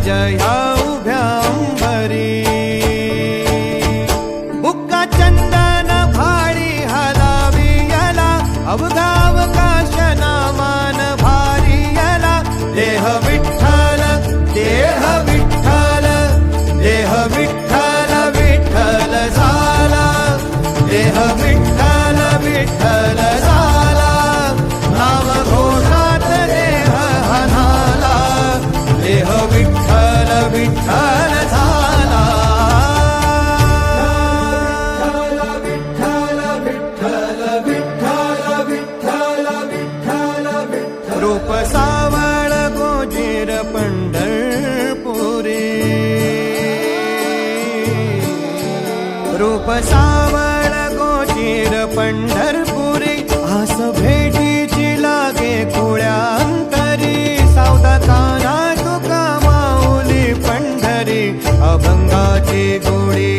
जया। सावळ गोचीर पंढरपुरी आस भेटीची लागे कुळ्यांतरी सावधताना तुका माऊली पंढरी अभंगाची गोळी